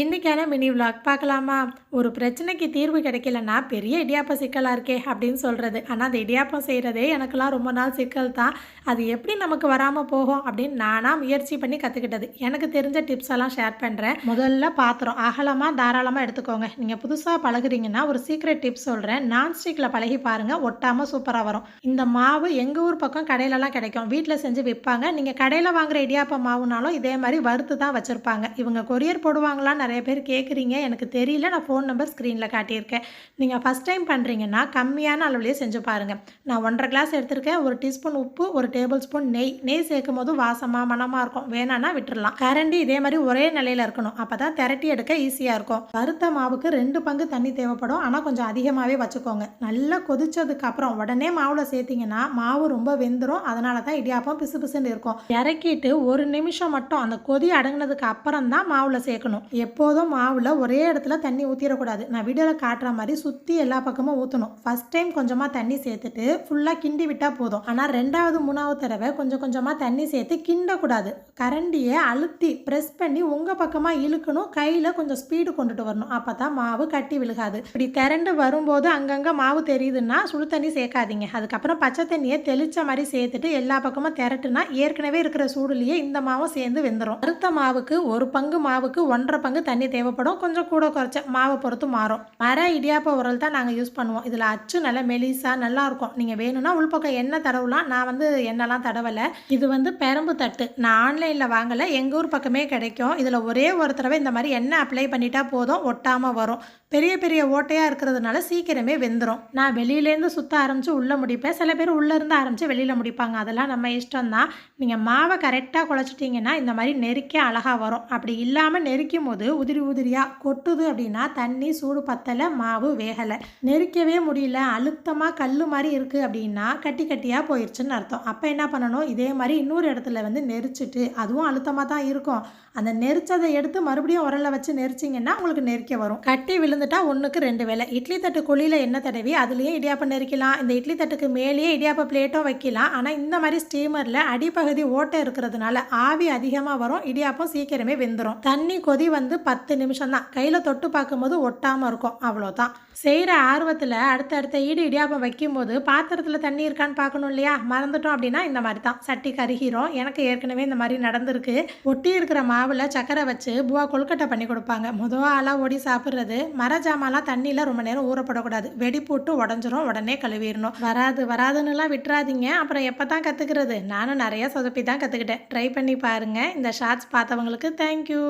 இன்றைக்கான mini vlog பார்க்கலாமா? ஒரு பிரச்சனைக்கு தீர்வு கிடைக்கலன்னா பெரிய இடியாப்பம் சிக்கலாக இருக்கே அப்படின்னு சொல்கிறது ஆனால் அந்த இடியாப்பம் செய்கிறதே எனக்கெல்லாம் ரொம்ப நாள் சிக்கல் தான். அது எப்படி நமக்கு வராமல் போகும் அப்படின்னு நானாக முயற்சி பண்ணி கற்றுக்கிட்டது எனக்கு தெரிஞ்ச டிப்ஸ் எல்லாம் ஷேர் பண்ணுறேன் முதல்ல பாத்திரம் அகலமாக தாராளமாக எடுத்துக்கோங்க. நீங்கள் புதுசாக பழகுறீங்கன்னா ஒரு சீக்ரெட் டிப்ஸ் சொல்கிறேன் நான்ஸ்டிக்கில் பழகி பாருங்கள் ஒட்டாமல் சூப்பராக வரும். இந்த மாவு எங்கள் ஊர் பக்கம் கடையிலலாம் கிடைக்கும். வீட்டில் செஞ்சு விற்பாங்க நீங்கள் கடையில் வாங்குகிற இடியாப்பம் மாவுனாலும் இதே மாதிரி வறுத்து தான் வச்சுருப்பாங்க. இவங்க கொரியர் போடுவாங்களான்னு நிறைய பேர் கேட்குறீங்க எனக்கு தெரியல. நான் ஃபோன் நம்பர் ஸ்க்ரீனில் காட்டியிருக்கேன். நீங்கள் ஃபஸ்ட் டைம் பண்ணுறீங்கன்னா கம்மியான அளவுலேயே செஞ்சு பாருங்கள் நான் ஒன்றரை கிளாஸ் எடுத்திருக்கேன். ஒரு டீஸ்பூன் உப்பு ஒரு டேபிள் ஸ்பூன் நெய். நெய் சேர்க்கும் போது வாசமாக மனமாக இருக்கும். வேணான்னா விட்டுடலாம் கரண்டி இதே மாதிரி ஒரே நிலையில் இருக்கணும். அப்போ தான் திரட்டி எடுக்க ஈஸியாக இருக்கும். வறுத்த மாவுக்கு ரெண்டு பங்கு தண்ணி தேவைப்படும். ஆனால் கொஞ்சம் அதிகமாகவே வச்சுக்கோங்க. நல்லா கொதிச்சதுக்கு அப்புறம் உடனே மாவில் சேர்த்திங்கன்னா மாவு ரொம்ப வெந்துடும் அதனால தான் இடியாப்பம் பிசு பிசுன்னு இருக்கும். இறக்கிட்டு ஒரு நிமிஷம் மட்டும் அந்த கொதி அடங்கினதுக்கு அப்புறம் தான் மாவில் சேர்க்கணும். எப்போதும் மாவில் ஒரே இடத்துல தண்ணி ஊற்றிடக்கூடாது நான் வீடியோவில் காட்டுற மாதிரி சுற்றி எல்லா பக்கமும் ஊற்றணும் ஃபஸ்ட் டைம் கொஞ்சமாக தண்ணி சேர்த்துட்டு ஃபுல்லாக கிண்டி விட்டால் போதும். ஆனால் ரெண்டாவது மூணாவது தடவை கொஞ்சம் கொஞ்சமாக தண்ணி சேர்த்து கிண்டக்கூடாது. கரண்டியை அழுத்தி ப்ரெஸ் பண்ணி உங்கள் பக்கமாக இழுக்கணும். கையில் கொஞ்சம் ஸ்பீடு கொண்டுட்டு வரணும். அப்போ தான் மாவு கட்டி விழுகாது. இப்படி திரண்டு வரும்போது அங்கங்கே மாவு தெரியுதுன்னா சுடு தண்ணி சேர்க்காதீங்க. அதுக்கப்புறம் பச்சை தண்ணியை தெளிச்ச மாதிரி சேர்த்துட்டு எல்லா பக்கமும் திரட்டுனா ஏற்கனவே இருக்கிற சூடுலேயே இந்த மாவும் சேர்ந்து வெந்துடும் அடுத்த மாவுக்கு ஒரு பங்கு மாவுக்கு ஒன்றரை பங்கு தண்ணி தேவைப்படும். கொஞ்சம் கூட குறைச்ச மாவை பொறுத்து மாறும். மர இடியாப்ப உரல் தான் நாங்கள் யூஸ் பண்ணுவோம். இதில் அச்சு நல்லா மெலிசா நல்லா இருக்கும். நீங்கள் வேணும்னா உள்பக்கம் எண்ணெய் தடவலாம் நான் வந்து எண்ணெய்லாம் தடவலை. இது வந்து பெரம்பு தட்டு. நான் ஆன்லைனில் வாங்கலை. எங்கள் ஊர் பக்கமே கிடைக்கும். இதில் ஒரே ஒரு தடவை இந்த மாதிரி எண்ணெய் அப்ளை பண்ணிட்டா போதும் ஒட்டாமல் வரும். பெரிய பெரிய ஓட்டையாக இருக்கிறதுனால சீக்கிரமே வெந்துடும் நான் வெளியிலேருந்து சுற்ற ஆரம்பித்து உள்ளே முடிப்பேன். சில பேர் உள்ளேருந்து ஆரம்பித்து வெளியில் முடிப்பாங்க. அதெல்லாம் நம்ம இஷ்டம் தான். நீங்கள் மாவை கரெக்டாக குழச்சிட்டிங்கன்னா இந்த மாதிரி நெருக்கி அழகாக வரும். அப்படி இல்லாமல் நெரிக்கும் போது உதிரி உதிரியாக கொட்டுது அப்படின்னா தண்ணி சூடு பத்தலை மாவு வேகலை. நெரிக்கவே முடியல. அழுத்தமாக கல் மாதிரி இருக்குது அப்படின்னா கட்டி கட்டியாக போயிடுச்சுன்னு அர்த்தம். அப்போ என்ன பண்ணணும்? இதே மாதிரி இன்னொரு இடத்துல வந்து நெரிச்சிட்டு அதுவும் அழுத்தமாக தான் இருக்கும். அந்த நெரிச்சதை எடுத்து மறுபடியும் உரலில் வச்சு நெரிச்சிங்கன்னா உங்களுக்கு நெரிக்க வரும். கட்டி விழுந்துட்டா ஒன்றுக்கு ரெண்டு வேலை இட்லி தட்டு குழியில் எண்ணெய் தடவி அதுலேயே இடியாப்பம் நெரிக்கலாம். இந்த இட்லி தட்டுக்கு மேலேயே இடியாப்ப பிளேட்டும் வைக்கலாம். ஆனால் இந்த மாதிரி ஸ்டீமரில் அடிப்பகுதி ஓட்டை இருக்கிறதுனால ஆவி அதிகமாக வரும். இடியாப்பம் சீக்கிரமே வெந்துடும் தண்ணி கொதி வந்து பத்து நிமிஷம் தான் கையில் தொட்டு பார்க்கும்போது ஒட்டாமல் இருக்கும். அவ்வளோதான் செய்கிற ஆர்வத்தில் அடுத்தடுத்த ஈடு இடியாப்பம் வைக்கும்போது பாத்திரத்தில் தண்ணி இருக்கான்னு பார்க்கணும் இல்லையா? மறந்துட்டோம் அப்படின்னா இந்த மாதிரி தான் சட்டி கருகிறோம் எனக்கு ஏற்கனவே இந்த மாதிரி நடந்திருக்கு. ஒட்டி இருக்கிற மாவில் சக்கரை வச்சு பூவா கொழுக்கட்டை பண்ணி கொடுப்பாங்க. முதல் ஆளாக ஓடி சாப்பிட்றது மர ஜாமான்லாம் தண்ணியில் ரொம்ப நேரம் ஊறப்படக்கூடாது. வெடி போட்டு உடஞ்சிரும் உடனே கழுவிடணும். வராது வராதுன்னுலாம் விட்டுறாதீங்க. அப்புறம் எப்போ தான் கற்றுக்கிறது நானும் நிறைய சொதப்பி தான் கற்றுக்கிட்டேன் ட்ரை பண்ணி பாருங்கள் இந்த ஷார்ட்ஸ் பார்த்தவங்களுக்கு தேங்க்யூ